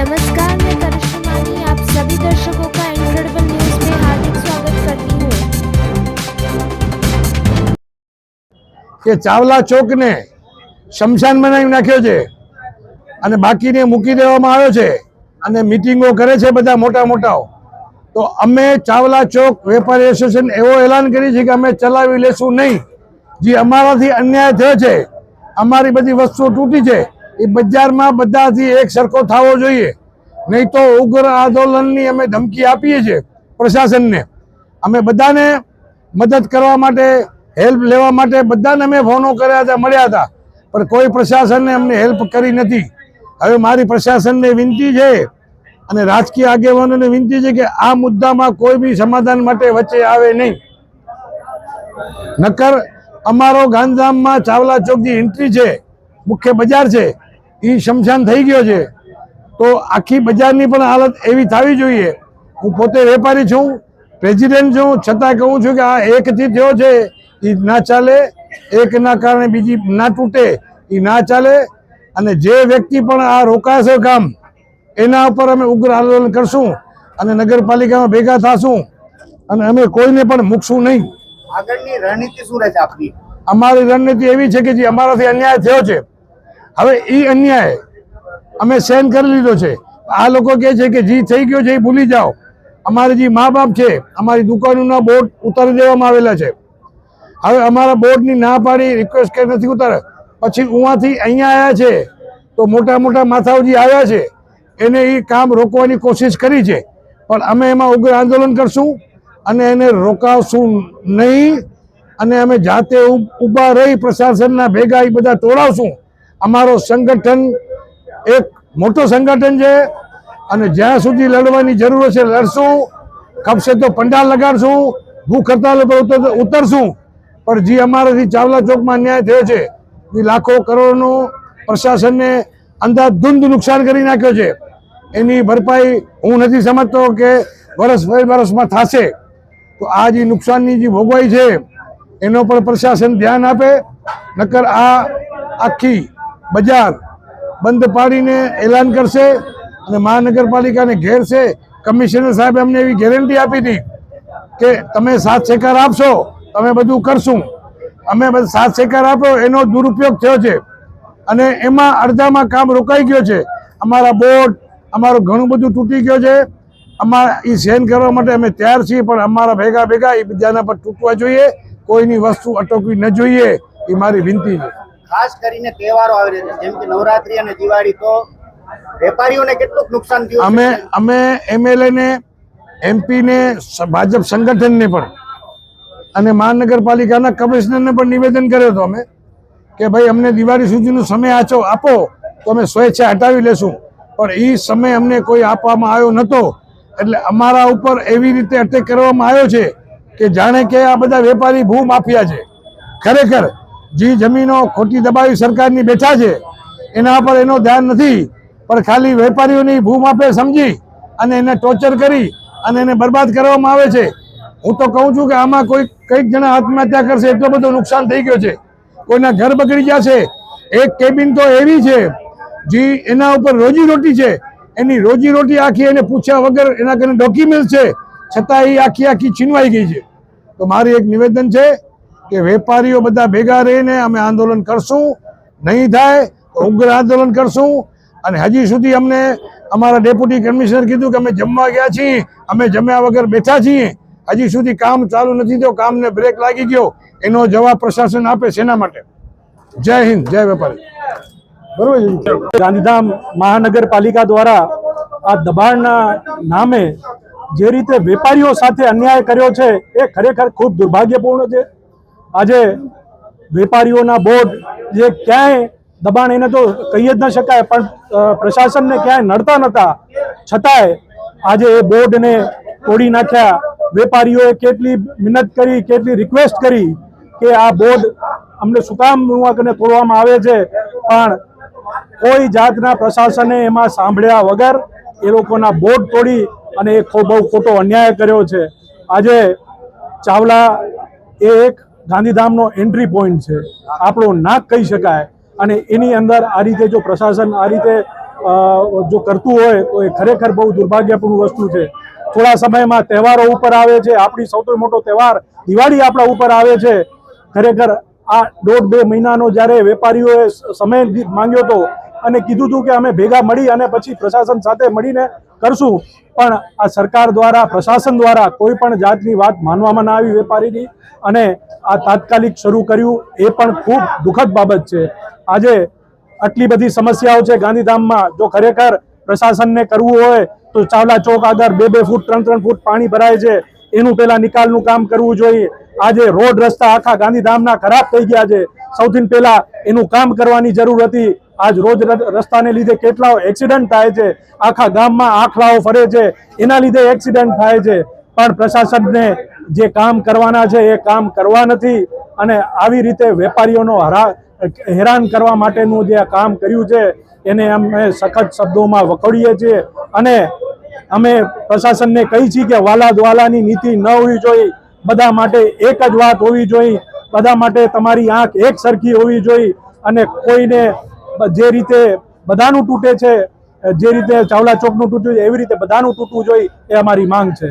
नमस्कार मैं करिश्मा मानी आप सभी दर्शकों का इनक्रेडिबल न्यूज में हार्दिक स्वागत करती हूँ કે ચાવલા ચોકને શમશાન બનાવી નાખ્યો છે અને બાકીને મૂકી દેવામાં આવ્યો છે અને મિટિંગો કરે છે બધા મોટા મોટાઓ તો અમે ચાવલા ચોક વેપારી એસોસિએશન એવો એલાન કરી છે કે અમે ચલાવી લેશું નહીં જે અમારાથી અન્યાય થયો છે અમારી બધી વસ્તુઓ તૂટી છે એ બજારમાં બધાથી એક સરખો થવો જોઈએ. નહીં તો ઉગ્ર આંદોલનની અમે ધમકી આપીએ છીએ પ્રશાસનને. અમે બધાને મદદ કરવા માટે, હેલ્પ લેવા માટે બધાને અમે ફોનો કર્યા હતા, મળ્યા હતા. પણ કોઈ પ્રશાસનને અમને હેલ્પ કરી નથી. હવે મારી પ્રશાસનને વિનંતી છે અને રાજકીય આગેવાનોને વિનંતી છે કે આ મુદ્દામાં કોઈ બી સમાધાન માટે વચ્ચે આવે નહીં. નકર અમારો ગાંધીધામમાં ચાવલા ચોક એન્ટ્રી છે, મુખ્ય બજાર છે. એ શમશાન થઈ ગયો છે. તો આખી બજારની પણ હાલત એવી થવી જોઈએ. હું પોતે વેપારી છું પ્રેસિડેન્ટ છું છતાં કહું છું કે આ એકથી થયો છે એ ના ચાલે. એકના કારણે બીજી ના તૂટે એ ના ચાલે. અને જે વ્યક્તિ પણ આ રોકાશે કામ એના ઉપર અમે ઉગ્ર આંદોલન કરશું અને નગરપાલિકામાં ભેગા થશું અને અમે કોઈને પણ મૂકશું નહીં. આગળની રણનીતિ શું રહેશે આપની? અમારી રણનીતિ એવી છે કે જે અમારાથી અન્યાય થયો છે. હવે એ અન્યાય અમે સહન કરી લીધો છે. આ લોકો કહે છે કે જે થઈ ગયો છે એ ભૂલી જાઓ. અમારે જે મા બાપ છે, અમારી દુકાનોના બોર્ડ ઉતારી દેવામાં આવેલા છે. હવે અમારા બોર્ડની ના પાડી રિક્વેસ્ટ કરી નથી ઉતારે પછી ઉવાથી અહીંયા આવ્યા છે, તો મોટા મોટા માથાઓ જે આવ્યા છે. એને એ કામ રોકવાની કોશિશ કરી છે. પણ અમે એમાં ઉગ્ર આંદોલન કરશું અને એને રોકાવશું નહીં. અને અમે જાતે ઊભા રહી પ્રશાસનના ભેગા એ બધા તોડાવશું. અમારો સંગઠન એક મોટો સંગઠન છે અને જ્યાં સુધી લડવાની જરૂર છે લડશું. ખપશે તો પંડાલ લગાડશું, ભૂખ હડતાલ પર ઉતર- ઉતરશું. પણ જે અમારાથી ચાવલા ચોકમાં અન્યાય થયો છે, એ લાખો કરોડનું પ્રશાસનને અંધાધૂંધ નુકસાન કરી નાખ્યો છે. એની ભરપાઈ હું નથી સમજતો કે વર્ષ બે વર્ષમાં થશે. તો આ જે નુકસાનની જે ભોગવાઈ છે, એનો પણ પ્રશાસન ધ્યાન આપે, નકર આ આખી બજાર બંધ પાડીને એલાન કરશે અને મહાનગરપાલિકાને ઘેરશે કમિશનર સાહેબ અમને એવી ગેરંટી આપી હતી કે તમે સાથ સહકાર આપશો તમે બધું કરશું. અમે સાથ સહકાર આપ્યો એનો દુરુપયોગ થયો છે. અને એમાં અડધામાં કામ રોકાઈ ગયો છે. અમારા બોર્ડ, અમારું ઘણું બધું તૂટી ગયો છે. અમારા એ સહેન કરવા માટે અમે તૈયાર છીએ, પણ અમારા ભેગા ભેગા એ બીજાના પર તૂટવા જોઈએ. કોઈની વસ્તુ અટકવી ન જોઈએ એ મારી વિનંતી છે. ખાસ કરીને તહેવારો આવી રહ્યા છે. જેમ કે નવરાત્રી અને દિવાળી તો વેપારીઓને કેટલુંક નુકસાન થયું અમે અમે એમએલએ ને એમપી ને ભાજપ સંગઠનને પણ અને મહાનગરપાલિકાના કમિશનરને પણ નિવેદન કર્યો હતો અમે કે ભાઈ અમને દિવાળી સુધીનો સમય આચો આપો તો અમે સ્વેચ્છા હટાવી લેશું. પણ એ સમય અમને કોઈ આપવામાં આવ્યો નહોતો એટલે અમારા ઉપર એવી રીતે અટેક કરવામાં આવ્યો છે કે જાણે કે આ બધા વેપારી ભૂ માફિયા છે. ખરેખર જે જમીનો ખોટી દબાવી સરકારની બેઠા છે, એના પર એનો ધ્યાન નથી. પણ ખાલી વેપારીઓની ભૂમાપે સમજી અને એને ટોર્ચર કરી અને એને બરબાદ કરવામાં આવે છે. હું તો કહું છું કે આમાં કોઈ, કંઈક જણા આત્મહત્યા કરશે, એટલો બધો નુકસાન થઈ ગયો છે. કોઈના ઘર બગડી જશે. એક કેબિન તો એવી છે, જે એના ઉપર રોજી રોટી છે. એની રોજી રોટી આખી એને પૂછ્યા વગર એના કને ડોક્યુમેન્ટ છે. છતાં એ આખી આખી છીનવાઈ ગઈ છે. તો મારી એક નિવેદન છે કે વેપારીઓ બધા ભેગા રહીને અમે આંદોલન કરશું. નહીં થાય ઉગ્ર આંદોલન કરશું. અને હજી સુધી અમને અમારા ડેપ્યુટી કમિશનર કીધું કે અમે જમવા ગયા છીએ. અમે જમ્યા વગર બેઠા છીએ. હજી સુધી કામ ચાલુ નથી થયો. કામને બ્રેક લાગી ગયો. એનો જવાબ પ્રશાસન આપે શેના માટે? જય હિન્દ, જય વેપારી. બરોબર ગાંધીધામ મહાનગરપાલિકા દ્વારા આ દબાણના નામે જે રીતે વેપારીઓ સાથે અન્યાય કર્યો છે, એ ખરેખર ખૂબ દુર્ભાગ્યપૂર્ણ છે. આજે વેપારીઓના બોર્ડ જે ક્યાંય દબાણ એને તો કહી જ ન શકાય, પણ પ્રશાસનને ક્યાંય નડતા નહોતા છતાંય આજે એ બોર્ડને તોડી નાખ્યા. વેપારીઓએ કેટલી મહેનત કરી, કેટલી રિક્વેસ્ટ કરી કે આ બોર્ડ અમને શું કામ કને તોડવામાં આવે છે. પણ કોઈ જાતના પ્રશાસને એમાં સાંભળ્યા વગર એ લોકોના બોર્ડ તોડી અને એ બહુ ખોટો અન્યાય કર્યો છે. આજે ચાવલા એ એક ગાંધીધામનો એન્ટ્રી પોઈન્ટ છે. આપણો નાક કહી શકાય. અને એની અંદર આ રીતે જો પ્રશાસન આ રીતે જો કરતું હોય, તો એ ખરેખર બહુ દુર્ભાગ્યપૂર્ણ વસ્તુ છે. થોડા સમયમાં તહેવારો ઉપર આવે છે. આપણી સૌથી મોટો તહેવાર દિવાળી આપણા ઉપર આવે છે. ખરેખર આ દોઢ બે મહિનાનો જ્યારે વેપારીઓએ સમય માંગ્યો હતો અને કીધું હતું કે અમે ભેગા મળી અને પછી પ્રશાસન સાથે મળીને કરશું. પણ આ સરકાર દ્વારા, પ્રશાસન દ્વારા કોઈ પણ જાતની વાત માનવામાં ના આવી વેપારીની. અને આ તાત્કાલિક શરૂ કર્યું એ પણ ખૂબ દુઃખદ બાબત છે. આજે આટલી બધી સમસ્યાઓ છે ગાંધીધામમાં. જો ખરેખર પ્રશાસનને કરવું હોય તો ચાવલા ચોક આગળ બે બે ફૂટ, ત્રણ ત્રણ ફૂટ પાણી ભરાય છે. એનું પહેલા નિકાલનું કામ કરવું જોઈએ. આજે રોડ રસ્તા આખા ગાંધીધામના ખરાબ થઈ ગયા છે. સૌથી પહેલા એનું કામ કરવાની જરૂર હતી. આજ રોજ રસ્તાને લીધે કેટલા એક્સિડન્ટ થાય છે. આખા ગામમાં આખલાઓ ફરે છે. એના લીધે એક્સિડન્ટ થાય છે. પણ પ્રશાસનને જે કામ કરવાના છે એ કામ કરવા નથી અને આવી રીતે વેપારીઓનો હરા, હેરાન કરવા માટેનું જે કામ કર્યું છે, એને અમે સખત શબ્દોમાં વખોડીએ છીએ અને અમે પ્રશાસનને કહી છીએ કે વાલા દ્વાલાની નીતિ ન હોવી જોઈએ, બધા માટે એક જ વાત હોવી જોઈએ, બધા માટે તમારી આંખ એક સરખી હોવી જોઈએ અને કોઈને જે રીતે બધાનું તૂટે છે, જે રીતે ચાવલા ચોકનું તૂટ્યું છે, એવી રીતે બધાનું તૂટવું જોઈએ એ અમારી માંગ છે.